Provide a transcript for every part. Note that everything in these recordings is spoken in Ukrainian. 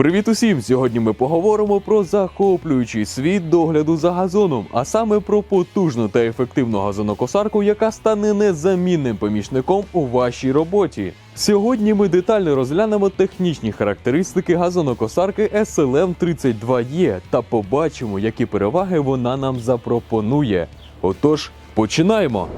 Привіт усім! Сьогодні ми поговоримо про захоплюючий світ догляду за газоном, а саме про потужну та ефективну газонокосарку, яка стане незамінним помічником у вашій роботі. Сьогодні ми детально розглянемо технічні характеристики газонокосарки SLM 32E та побачимо, які переваги вона нам запропонує. Отож, починаємо!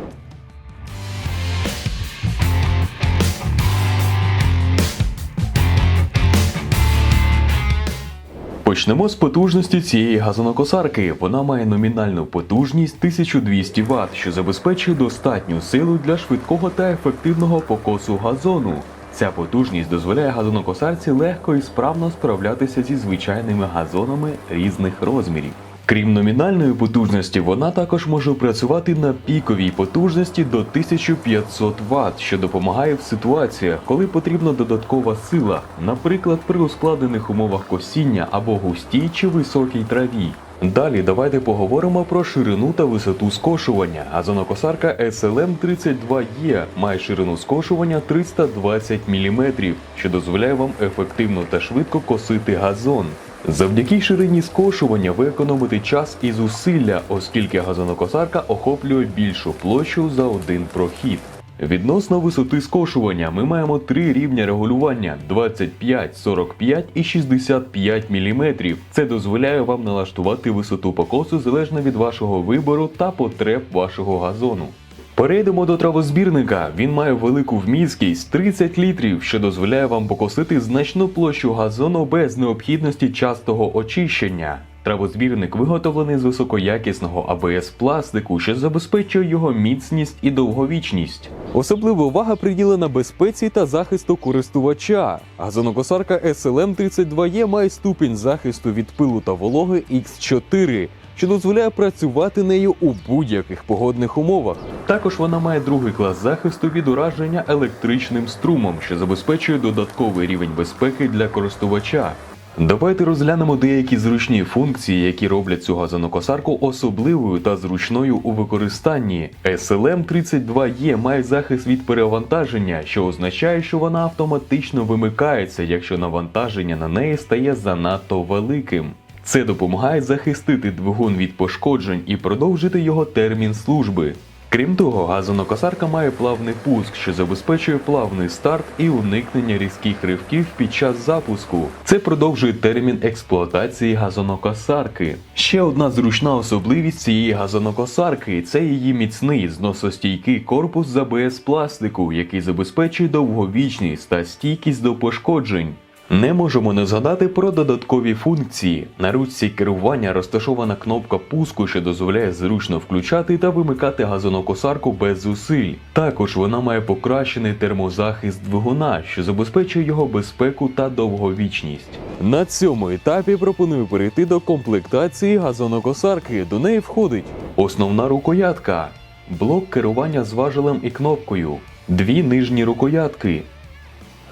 Почнемо з потужності цієї газонокосарки. Вона має номінальну потужність 1200 Вт, що забезпечує достатню силу для швидкого та ефективного покосу газону. Ця потужність дозволяє газонокосарці легко і справно справлятися зі звичайними газонами різних розмірів. Крім номінальної потужності, вона також може працювати на піковій потужності до 1500 Вт, що допомагає в ситуаціях, коли потрібна додаткова сила, наприклад, при ускладнених умовах косіння або густій чи високій траві. Далі давайте поговоримо про ширину та висоту скошування. Газонокосарка SLM 32E має ширину скошування 320 мм, що дозволяє вам ефективно та швидко косити газон. Завдяки ширині скошування ви економите час і зусилля, оскільки газонокосарка охоплює більшу площу за один прохід. Відносно висоти скошування ми маємо три рівня регулювання 25, 45 і 65 мм. Це дозволяє вам налаштувати висоту покосу залежно від вашого вибору та потреб вашого газону. Перейдемо до травозбірника. Він має велику вмісткість 30 літрів, що дозволяє вам покосити значну площу газону без необхідності частого очищення. Травозбірник виготовлений з високоякісного АБС пластику, що забезпечує його міцність і довговічність. Особлива увага приділена безпеці та захисту користувача. Газонокосарка SLM 32E має ступінь захисту від пилу та вологи X4 що дозволяє працювати нею у будь-яких погодних умовах. Також вона має другий клас захисту від ураження електричним струмом, що забезпечує додатковий рівень безпеки для користувача. Давайте розглянемо деякі зручні функції, які роблять цю газонокосарку особливою та зручною у використанні. SLM 32E має захист від перевантаження, що означає, що вона автоматично вимикається, якщо навантаження на неї стає занадто великим. Це допомагає захистити двигун від пошкоджень і продовжити його термін служби. Крім того, газонокосарка має плавний пуск, що забезпечує плавний старт і уникнення різких ривків під час запуску. Це продовжує термін експлуатації газонокосарки. Ще одна зручна особливість цієї газонокосарки це її міцний зносостійкий корпус з АБС пластику, який забезпечує довговічність та стійкість до пошкоджень. Не можемо не згадати про додаткові функції. На ручці керування розташована кнопка пуску, що дозволяє зручно включати та вимикати газонокосарку без зусиль. Також вона має покращений термозахист двигуна, що забезпечує його безпеку та довговічність. На цьому етапі пропоную перейти до комплектації газонокосарки. До неї входить основна рукоятка, блок керування з важелем і кнопкою, дві нижні рукоятки.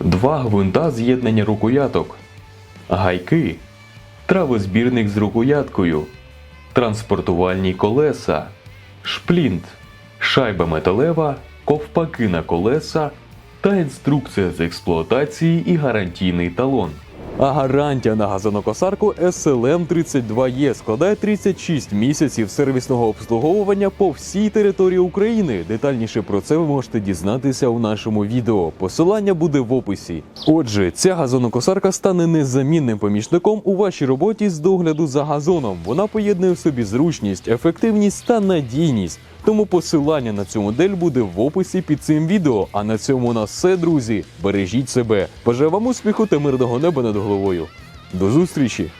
Два гвинта з'єднання рукояток, гайки, травозбірник з рукояткою, транспортувальні колеса, шплінт, шайба металева, ковпаки на колеса та інструкція з експлуатації і гарантійний талон. А гарантія на газонокосарку SLM 32E складає 36 місяців сервісного обслуговування по всій території України. Детальніше про це ви можете дізнатися у нашому відео. Посилання буде в описі. Отже, ця газонокосарка стане незамінним помічником у вашій роботі з догляду за газоном. Вона поєднує в собі зручність, ефективність та надійність. Тому посилання на цю модель буде в описі під цим відео. А на цьому нас все, друзі. Бережіть себе. Бажаю вам успіху та мирного неба над головою. До зустрічі!